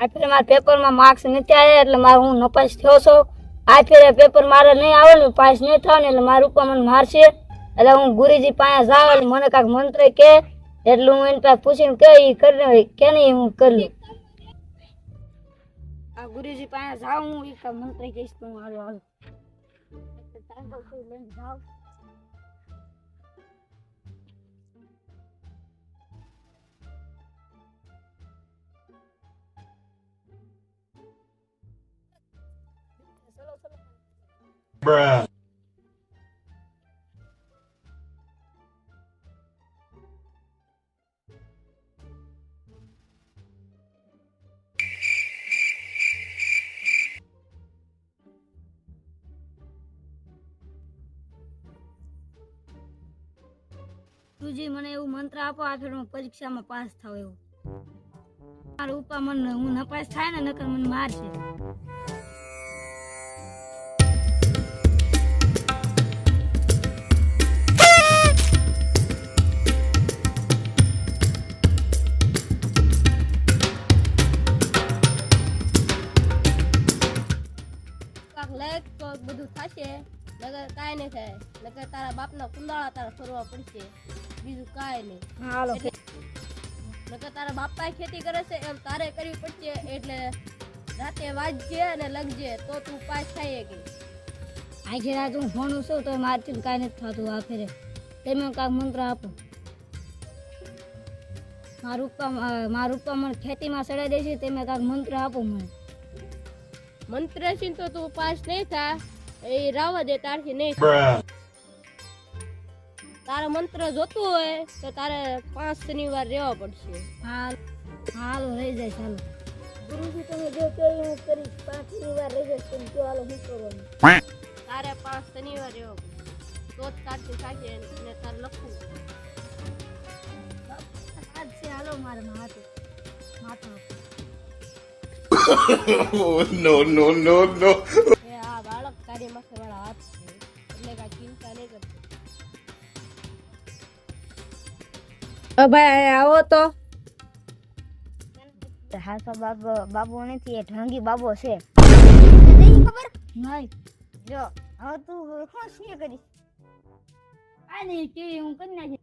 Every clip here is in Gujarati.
આ ફેરે મારા પેપરમાં માર્ક્સ નથી આવ્યા એટલે મારે હું નપાસ થયો છું. આ પેપર મારે નહીં આવે ને પાસ નહીં ને એટલે મારું ઉપર મને મારશે એટલે હું ગુરુજી પાસે જાઉં એટલે મને કાંઈક મંત્ર કે, એટલે હું એની પાસે પૂછીને કે એ કરી કે નહીં હું કરી લઉં. આ ગુરુજી પાસે જાઉં, હું એ મંત્ર કહીશ તો હું હાલો જાઉં. Bruh. ગુરુજી મને એવું મંત્ર આપો, આ ફેર હું પરીક્ષામાં પાસ થાવ એવું મારું ઉપા મને હું નપાસ થાય ને નકર મને મારશે બધું થશે નગર કાંઈ નહીં થાય. નગર તારા બાપના કુંડાળા તારા ફરવા પડશે. બીજું કાંઈ નહીં. હાલો. નગર તારા બાપા ખેતી કરે છે એમ તારે કરવી પડશે એટલે રાતે વાંચજે અને લખજે તો તું પાસ થાય કે આજે રાત હું ભણું છું તો મારથી કાંઈ નથી થતું આ ફેરે તમે કાંઈક મંત્ર આપો. મારું ઉપર મારું મને ખેતીમાં ચડાઈ દેશે તમે કાંઈક મંત્ર આપો મને. મંત્ર છે તો તું પાસ નહીં થા. એ રાવા દે તારથી નહીં. તારે મંત્ર જોતું હોય તો તારે પાંચ શનિવાર રહેવા પડશે. હાલ હાલ રહી જાય ચાલો. ગુરુજી તમે જો કે હું કરીશ. પાંચ શનિવાર રહી જાય તમે જો હાલો હું કરવાનું? તારે પાંચ શનિવાર રહેવા પડશે. તો જ તારથી થાય ને તારે લખવું. આજ છે હાલો મારે માથે. માથા oh no no no no. એ આ બાળક તારી માથે વાળા હાથ છે. એટલે કાંઈ ચિંતા નહીં કરતી. ભાઈ આવો તો. હાસા બાબો બાબો નથી એ ઢંગી બાબો છે. ખબર નહીં. જો હવે તું શું શું કરીશ? આ નહીં કે હું કરી નાખી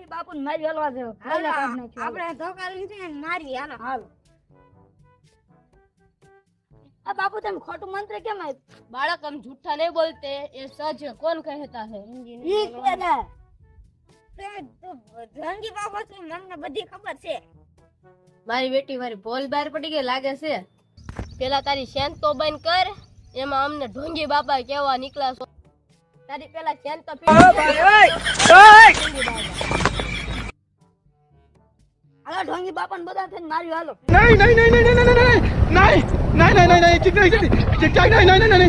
ઈ બાપુને મારી હલવા દેવો આપણે ધોકા લીધી મારી હાલો. હાલો. આ બાપુ તમે ખોટું મંત્ર કેમ આપ્યું? બાળક આમ જૂઠા નહીં બોલતે એ સજ કોણ કહેતા હે? ઈ કે ને બાબો છે મને બધી ખબર છે. મારી બેટી મારી ભોલ બહાર પડી ગઈ લાગે છે. પેલા તારી શેન તો બંધ કર એમાં અમને ઢોંગી બાપા કેવા નીકળ્યા છો. તારી પેલા શેન તો હાલો ઢોંગી બાપાને બધા થઈને મારી હાલો. નહીં નહીં નહીં નહીં નહીં નહીં nein, नाही नाही नाही नाही चिकटाक नाही नाही नाही.